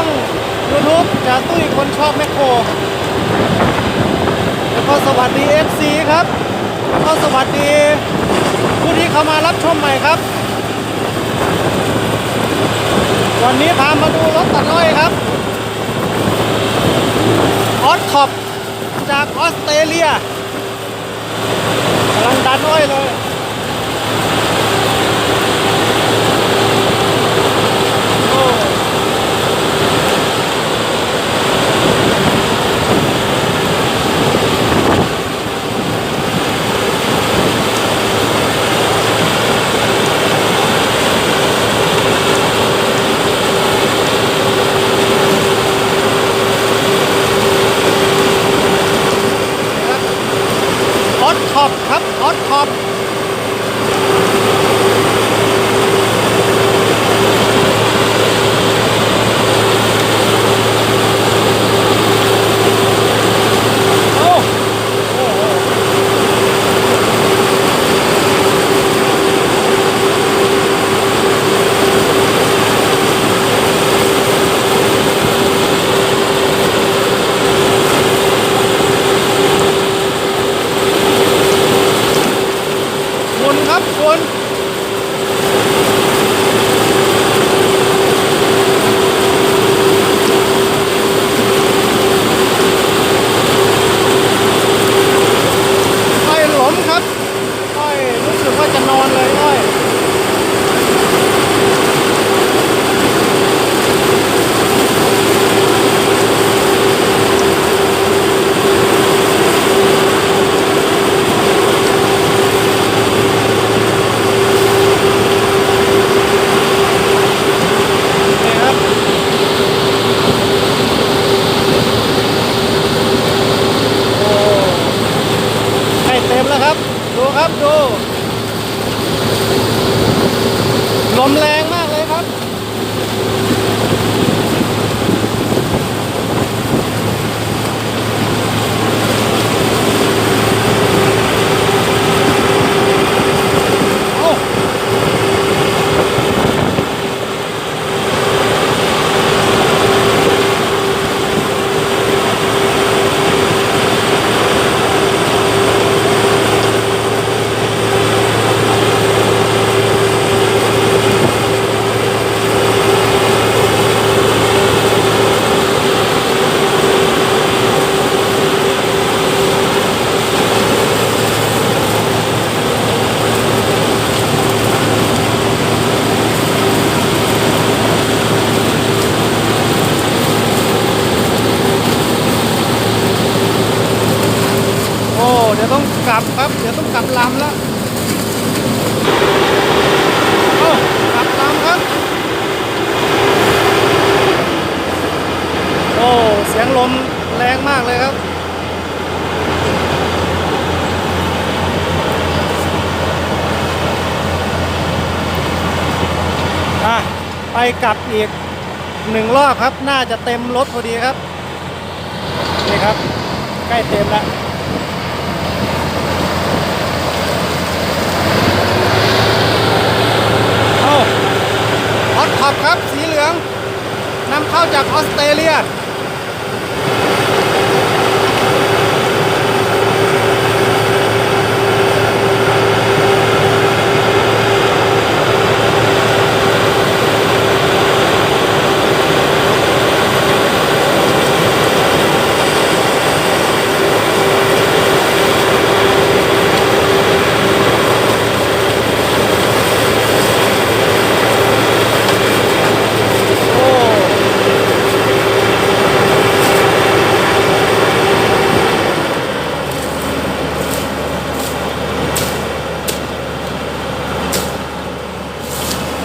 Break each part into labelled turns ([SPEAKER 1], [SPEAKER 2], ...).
[SPEAKER 1] อง YouTube จ่าตุ้ยคนชอบแมคโครแล้วก็สวัสดี FC ครับแล้วก็สวัสดีผู้ที่เข้ามารับชมใหม่ครับ วันนี้พามาดูรถตัดอ้อยครับออสท็อปจากออสเตรเลียกำลังดันอ้อยเลย โอ้ ฮ อตท็อปครับฮอตท็อป กลับครับ เดี๋ยวต้องกลับลำแล้วโอ้กลับลำครับ โอ้ เสียงลมแรงมากเลยครับอะไปกลับอีกหนึ่งรอบครับ น่าจะเต็มรถพอดีครับ นี่ครับ ใกล้เต็มแล้ว โอ้ฮ อบครับ สีเหลืองนำเข้าจากออสเตรเลีย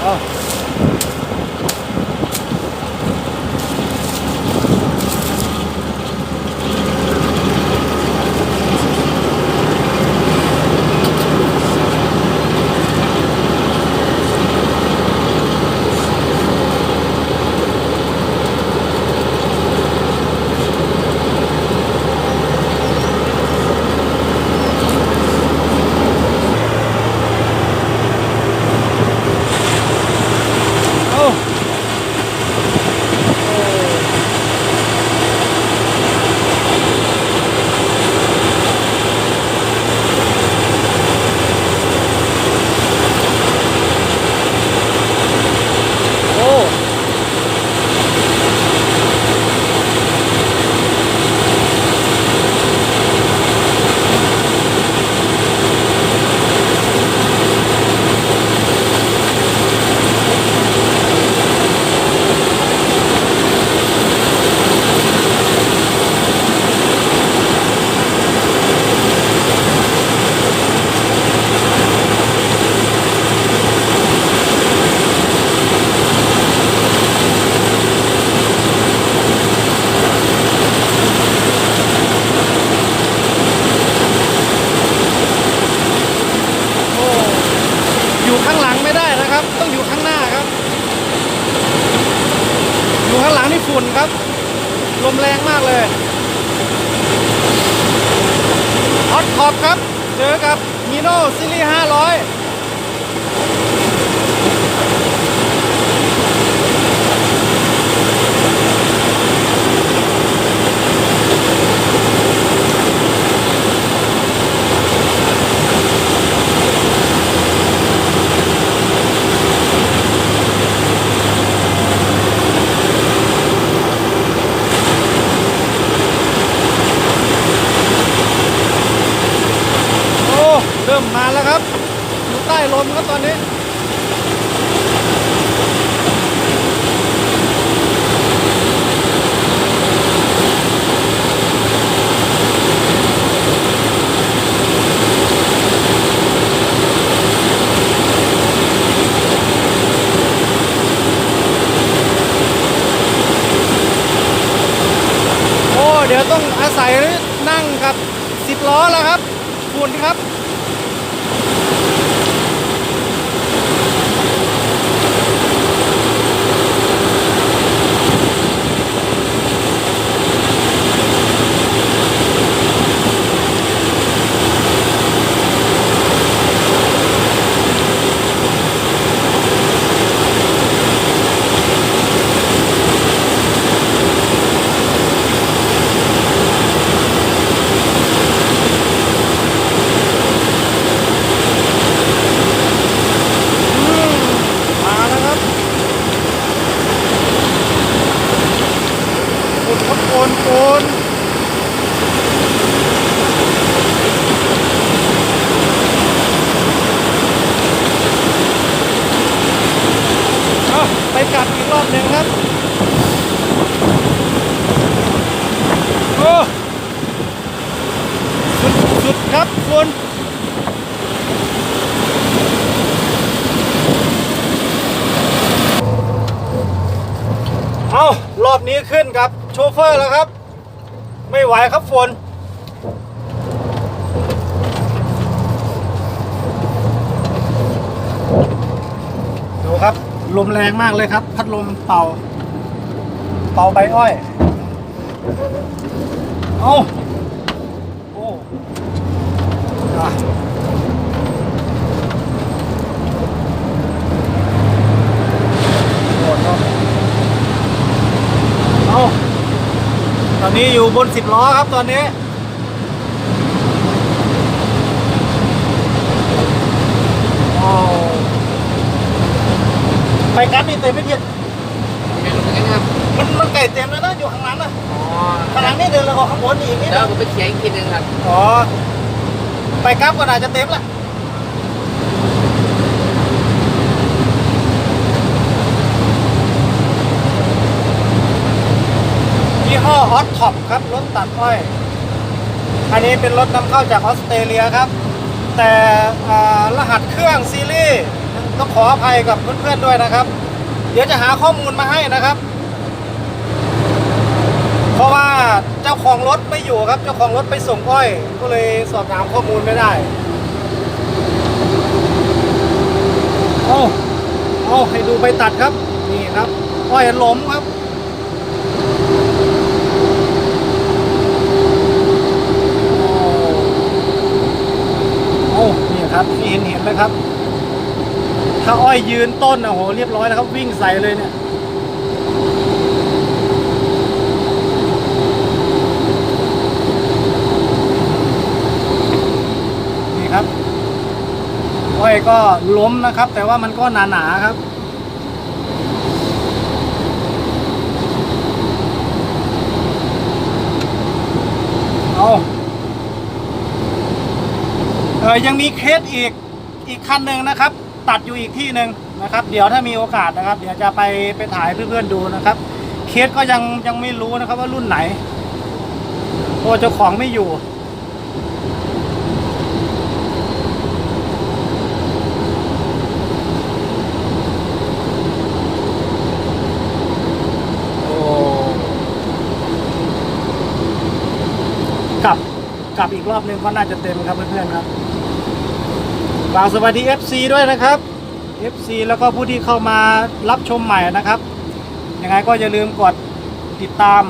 [SPEAKER 1] 好 มแรงมากเลยฮอตคอปครับ เจอกับมิโน่ซิลี่500 ครับคุณเอารอบนี้ขึ้นกับ โชเฟอร์แล้วครับ ไม่ไหวครับฝนดูครับ ลมแรงมากเลยครับ พัดลมเป่า เป่าใบอ้อย เอาโอ้ อะโหดเนอะเอาตอนนี้อยู่บนสิบล้อครับตอนนี้โอ้ไปกัดนี่เต็มไม่เพียน
[SPEAKER 2] ไม่รู้เหมือนกันครับ
[SPEAKER 1] มันมันไก่เต็มแล้วนะอยู่ข้างหลังนะ
[SPEAKER 2] อ๋อ
[SPEAKER 1] ข้างหลังนี่เดินแล้วก็ข้างบนอีกนิด
[SPEAKER 2] แล้
[SPEAKER 1] นะ
[SPEAKER 2] วก็ไปเขียนอีกทีหนึงครับ
[SPEAKER 1] อ๋อ ไปกับก็น่าจะเต็มละยี่ห้อฮอตท็อปครับ รถตัดอ้อย อันนี้เป็นรถนำเข้าจากออสเตรเลียครับ แต่รหัสเครื่องซีรีส์ต้องขออภัยกับเพื่อนๆด้วยนะครับ เดี๋ยวจะหาข้อมูลมาให้นะครับ เพราะว่าเจ้าของรถไม่อยู่ครับ เจ้าของรถไปส่งอ้อย ก็เลยสอบถามข้อมูลไม่ได้โอ้โอ้ให้ดูไปตัดครับ นี่ครับ อ้อยล้มครับโอ้นี่ครับที่เห็นเห็นเลยครับ ถ้าอ้อยยืนต้นนะโห เรียบร้อยแล้วครับ วิ่งใส่เลยเนี่ย นี่ครับ อ้อยก็ล้มนะครับ แต่ว่ามันก็หนาๆครับเอาเออยังมีเคสอีกอีกคันหนึ่งนะครับ ตัดอยู่อีกที่หนึ่งนะครับ เดี๋ยวถ้ามีโอกาสนะครับ เดี๋ยวจะไปไปถ่ายเพื่อนๆดูนะครับ เคสก็ยังยังไม่รู้นะครับว่ารุ่นไหนเพราะว่าเจ้าของไม่อยู่ กลับกลับอีกรอบหนึงก็น่าจะเต็มครับเพื่อนๆครับฝากสวัสดี FC ด้วยนะครับ FC แล้วก็ผู้ที่เข้ามารับชมใหม่นะครับ ยังไงก็อย่าลืมกดติดตาม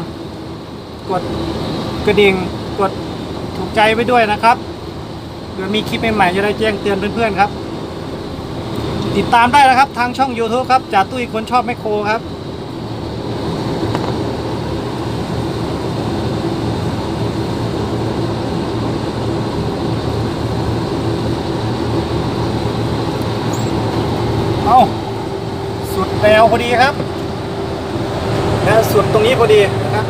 [SPEAKER 1] กดกระดิ่ง กดถูกใจไว้ด้วยนะครับเดี๋ยวมีคลิปใหม่ๆจะได้แจ้งเตือนเพื่อนๆครับ ติดตามได้นะครับทางช่อง YouTube ครับจ่าตุ้ยคนชอบแมคโครครับ เอาสุด แนวพอดีครับนะสุดตรงนี้พอดีนะครับ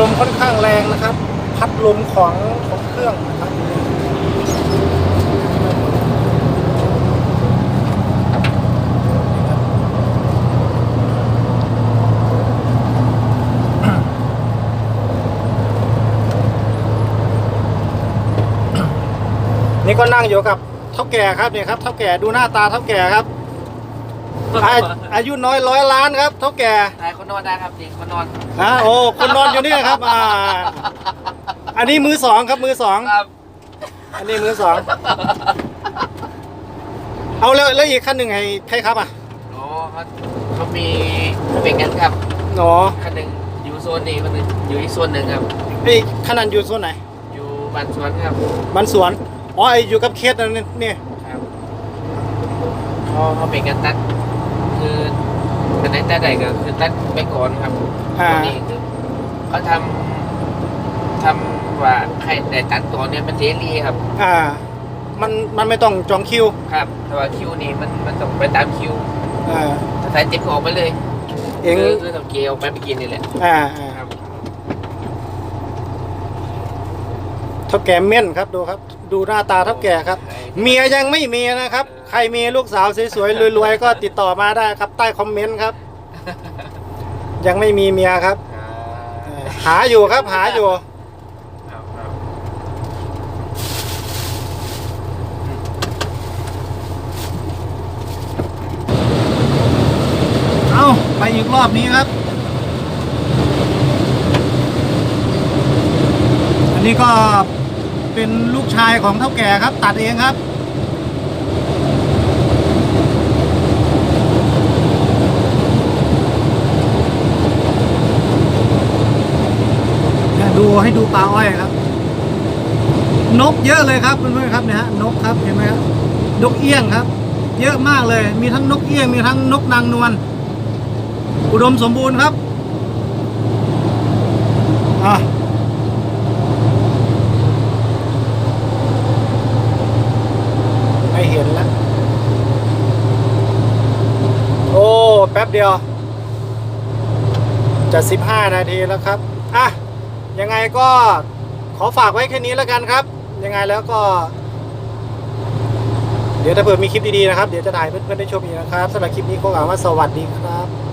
[SPEAKER 1] ลมค่อนข้างแรงนะครับ พัดลมของของเครื่องนะครับ นี่ก็นั่งอยู่กับเท่าแก่ครับเนี่ยครับเท่าแก่ดูหน้าตาเท่าแก่ครับอาอายุน้อยร้อยล้านครับเท่าแก่
[SPEAKER 2] ได้คนนอนได้ครับจริงคนนอน
[SPEAKER 1] ฮะโอ้คนนอนอยู่นี่ครับอ่าอันนี้มือสองครับมือสอง
[SPEAKER 2] ครับ
[SPEAKER 1] อันนี้มือสองเอาแล้วแล้วอีกคันหนึ่งให้ใครครับอะ
[SPEAKER 2] โอ้เขาเขามีเป็นกันครับ
[SPEAKER 1] หนอ
[SPEAKER 2] คันหนึ่งอยู่โซนนี้คนหนึ่งอยู่อีกโซนหนึ่งครับ
[SPEAKER 1] ไอ้ขนาดอยู่โซนไหน
[SPEAKER 2] อยู่บ้านสวนครับ
[SPEAKER 1] บ้านสวน อ๋อไออยู่กับเคสนั่นนี่นี่
[SPEAKER 2] ครับเขาเขาเป็นกันตัด คืออันไหนตัดใดก็คือตัดไปก่อนครับ
[SPEAKER 1] อ่า
[SPEAKER 2] ตัวนี้คือเขาทำทำว่าใครได้ตัดตัวเนี่ยมันเทรีครับ
[SPEAKER 1] อ่า มันมันไม่ต้องจองคิว
[SPEAKER 2] ครับแต่ว่าคิวนี้มันมันต้องไปตามคิว
[SPEAKER 1] อ่า
[SPEAKER 2] ถ้าใส่ติ๊บก็ออกไปเลย
[SPEAKER 1] เอง
[SPEAKER 2] คือคือต้องเกลียวไปไปกินนี่แหละ
[SPEAKER 1] อ่าอ่า
[SPEAKER 2] ครับ
[SPEAKER 1] เท่าแก่เม่นครับดูครับ ดูหน้าตาเท่าแก่ครับ เมียยังไม่มีนะครับ ใครมีลูกสาวสวยๆรวยๆก็ติดต่อมาได้ครับ ใต้คอมเมนต์ครับ ยังไม่มีเมียครับ หาอยู่ครับ หาอยู่ เอาไปอีกรอบนี้ครับอันนี้ก็ เป็นลูกชายของเท่าแก่ครับ ตัดเองครับ ดูให้ดูปลาอ้อยครับ นกเยอะเลยครับเพื่อนๆครับเนี่ยฮะนกครับเห็นไหมครับนกเอี้ยงครับ เยอะมากเลย มีทั้งนกเอี้ยงมีทั้งนกนางนวลอุดมสมบูรณ์ครับอะไม่เห็นแล้ว โอ้ แป๊บ เดียว จะ 15 นาทีแล้วครับ อะ ยังไงก็ขอฝากไว้แค่นี้แล้วกันครับ ยังไงแล้วก็ เดี๋ยวถ้าเผื่อมีคลิปดีๆนะครับ เดี๋ยวจะถ่ายเพื่อนๆได้ชมอีกนะครับสำหรับคลิปนี้ก็กล่าวว่าสวัสดีครับ